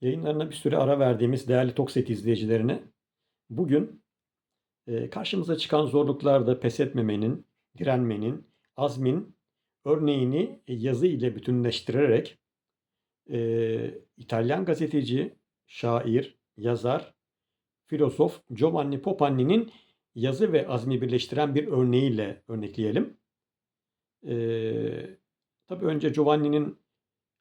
Yayınlarına bir süre ara verdiğimiz değerli Tokset izleyicilerine bugün e, karşımıza çıkan zorluklarda pes etmemenin, direnmenin, azmin örneğini yazı ile bütünleştirerek e, İtalyan gazeteci, şair, yazar, filozof Giovanni Popanni'nin yazı ve azmi birleştiren bir örneğiyle örnekleyelim. E, tabii önce Giovanni'nin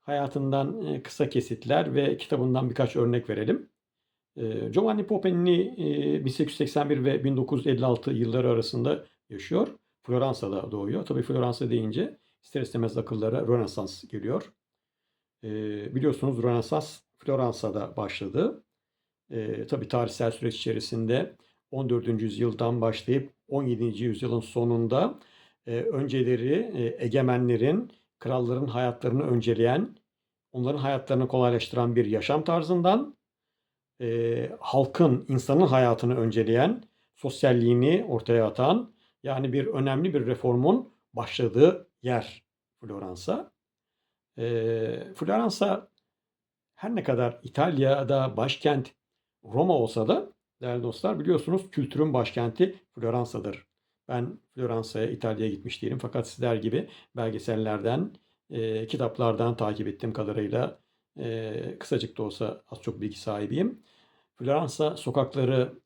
hayatından e, kısa kesitler ve kitabından birkaç örnek verelim. E, Giovanni Popanni e, 1881 ve 1956 yılları arasında yaşıyor. Floransa'da doğuyor. Tabii Floransa deyince ister istemez akıllara Rönesans geliyor. E, biliyorsunuz Rönesans Floransa'da başladı. E, tabii tarihsel süreç içerisinde 14. yüzyıldan başlayıp 17. yüzyılın sonunda e, önceleri e, egemenlerin, kralların hayatlarını önceleyen, onların hayatlarını kolaylaştıran bir yaşam tarzından e, halkın, insanın hayatını önceleyen, sosyalliğini ortaya atan, yani bir önemli bir reformun başladığı yer Floransa. E, Floransa her ne kadar İtalya'da başkent Roma olsa da değerli dostlar biliyorsunuz kültürün başkenti Floransa'dır. Ben Floransa'ya, İtalya'ya gitmiş değilim fakat sizler gibi belgesellerden, e, kitaplardan takip ettiğim kadarıyla e, kısacık da olsa az çok bilgi sahibiyim. Floransa sokakları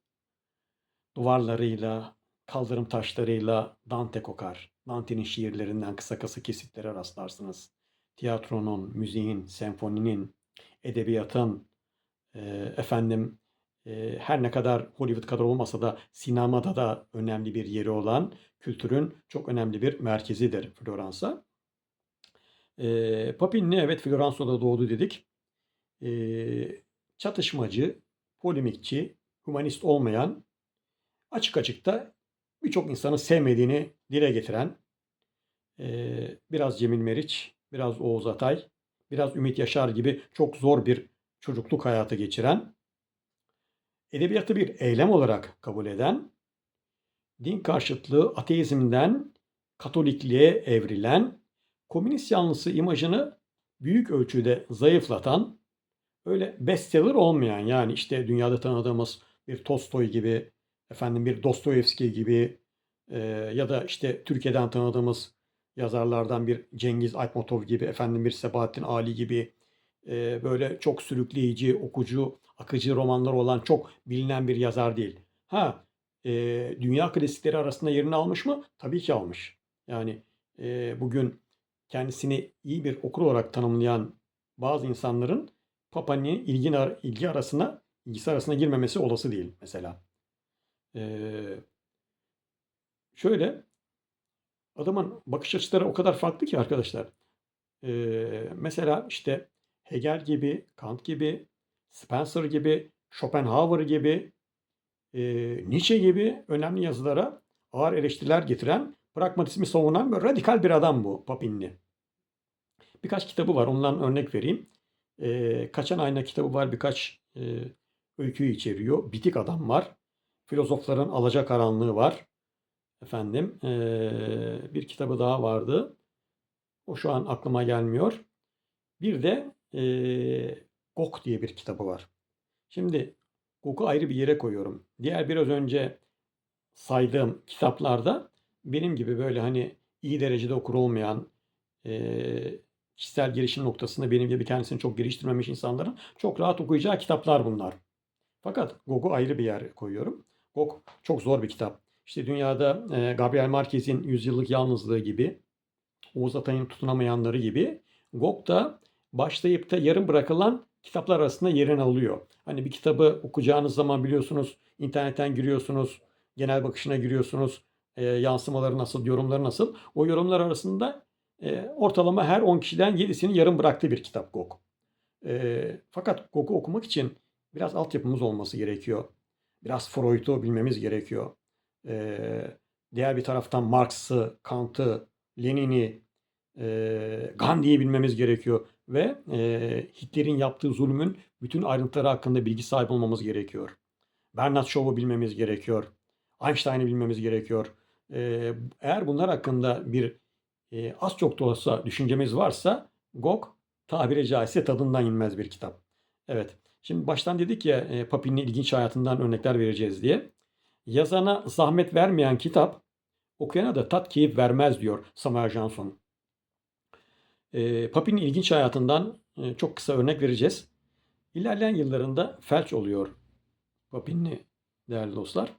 duvarlarıyla, kaldırım taşlarıyla Dante kokar. Dante'nin şiirlerinden kısa kısa kesitlere rastlarsınız. Tiyatronun, müziğin, senfoninin, edebiyatın, e, efendim her ne kadar Hollywood kadar olmasa da sinemada da önemli bir yeri olan kültürün çok önemli bir merkezidir Floransa. E, Papinni evet Floransa'da doğdu dedik. E, çatışmacı, polemikçi, humanist olmayan, açık açık da birçok insanı sevmediğini dile getiren, e, biraz Cemil Meriç, biraz Oğuz Atay, biraz Ümit Yaşar gibi çok zor bir çocukluk hayatı geçiren, edebiyatı bir eylem olarak kabul eden, din karşıtlığı ateizmden Katolikliğe evrilen, komünist yanlısı imajını büyük ölçüde zayıflatan, öyle bestseller olmayan yani işte dünyada tanıdığımız bir Tolstoy gibi, efendim bir Dostoyevski gibi e, ya da işte Türkiye'den tanıdığımız yazarlardan bir Cengiz Aytmatov gibi, efendim bir Sebahattin Ali gibi e, böyle çok sürükleyici, okucu, akıcı romanları olan çok bilinen bir yazar değil. Ha, e, dünya klasikleri arasında yerini almış mı? Tabii ki almış. Yani e, bugün kendisini iyi bir okur olarak tanımlayan bazı insanların Papani'nin ilgi, ilgi arasına, ilgisi arasına girmemesi olası değil mesela. Ee, şöyle, adamın bakış açıları o kadar farklı ki arkadaşlar. Ee, mesela işte Hegel gibi, Kant gibi, Spencer gibi, Schopenhauer gibi, e, Nietzsche gibi önemli yazılara ağır eleştiriler getiren, pragmatizmi savunan böyle radikal bir adam bu Papinli. Birkaç kitabı var, ondan örnek vereyim. E, Kaçan Ayna kitabı var, birkaç e, öyküyü içeriyor. Bitik Adam var. Filozofların Alacakaranlığı var. Efendim, e, bir kitabı daha vardı. O şu an aklıma gelmiyor. Bir de e, Gok diye bir kitabı var. Şimdi Gok'u ayrı bir yere koyuyorum. Diğer biraz önce saydığım kitaplarda benim gibi böyle hani iyi derecede okur olmayan, e, kişisel gelişim noktasında benim gibi kendisini çok geliştirmemiş insanların çok rahat okuyacağı kitaplar bunlar. Fakat Gog'u ayrı bir yer koyuyorum. Gog çok zor bir kitap. İşte dünyada e, Gabriel Marquez'in Yüzyıllık Yalnızlığı gibi, Oğuz Atay'ın Tutunamayanları gibi Gog da başlayıp da yarım bırakılan kitaplar arasında yerini alıyor. Hani bir kitabı okuyacağınız zaman biliyorsunuz internetten giriyorsunuz, genel bakışına giriyorsunuz, e, yansımaları nasıl, yorumları nasıl. O yorumlar arasında e, ortalama her 10 kişiden 7'sinin yarım bıraktığı bir kitap Gog. E, fakat Gog'u okumak için biraz altyapımız olması gerekiyor. Biraz Freud'u bilmemiz gerekiyor. E, diğer bir taraftan Marx'ı, Kant'ı, Lenin'i, e, Gandhi'yi bilmemiz gerekiyor. Ve e, Hitler'in yaptığı zulmün bütün ayrıntıları hakkında bilgi sahibi olmamız gerekiyor. Bernard Shaw'u bilmemiz gerekiyor. Einstein'ı bilmemiz gerekiyor. E, eğer bunlar hakkında bir e, az çok da olsa düşüncemiz varsa Gog tabiri caizse tadından inmez bir kitap. Evet. Şimdi baştan dedik ya e, Papin'in ilginç hayatından örnekler vereceğiz diye. Yazana zahmet vermeyen kitap okuyana da tat keyif vermez diyor Samuel Johnson. E, Papin'in ilginç hayatından e, çok kısa örnek vereceğiz. İlerleyen yıllarında felç oluyor Papin'li değerli dostlar.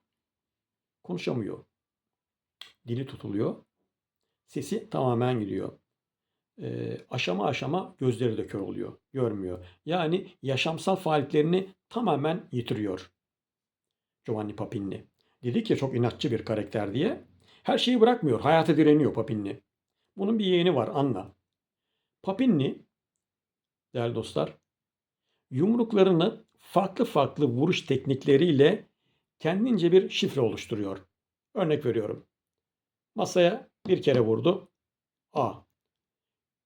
Konuşamıyor. Dili tutuluyor. Sesi tamamen gidiyor. E, aşama aşama gözleri de kör oluyor. Görmüyor. Yani yaşamsal faaliyetlerini tamamen yitiriyor. Giovanni Papinli. Dedik ya çok inatçı bir karakter diye. Her şeyi bırakmıyor. Hayata direniyor Papinli. Bunun bir yeğeni var Anna. Papinli değerli dostlar yumruklarını farklı farklı vuruş teknikleriyle kendince bir şifre oluşturuyor. Örnek veriyorum. Masaya bir kere vurdu A.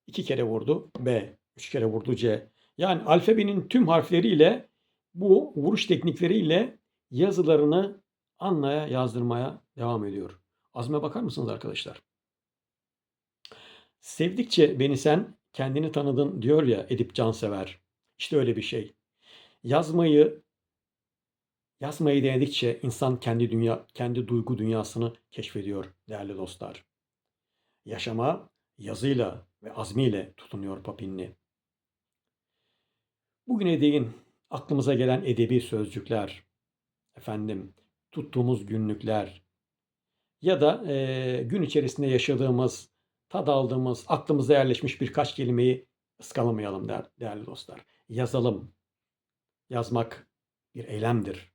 iki kere vurdu B. Üç kere vurdu C. Yani alfabenin tüm harfleriyle bu vuruş teknikleriyle yazılarını Anna'ya yazdırmaya devam ediyor. Azme bakar mısınız arkadaşlar? Sevdikçe beni sen kendini tanıdın diyor ya Edip Cansever. İşte öyle bir şey. Yazmayı yazmayı denedikçe insan kendi dünya kendi duygu dünyasını keşfediyor değerli dostlar. Yaşama yazıyla ve azmiyle tutunuyor Papinli. Bugüne değin aklımıza gelen edebi sözcükler, efendim tuttuğumuz günlükler ya da e, gün içerisinde yaşadığımız, tad aldığımız, aklımıza yerleşmiş birkaç kelimeyi ıskalamayalım değerli dostlar. Yazalım. Yazmak bir eylemdir.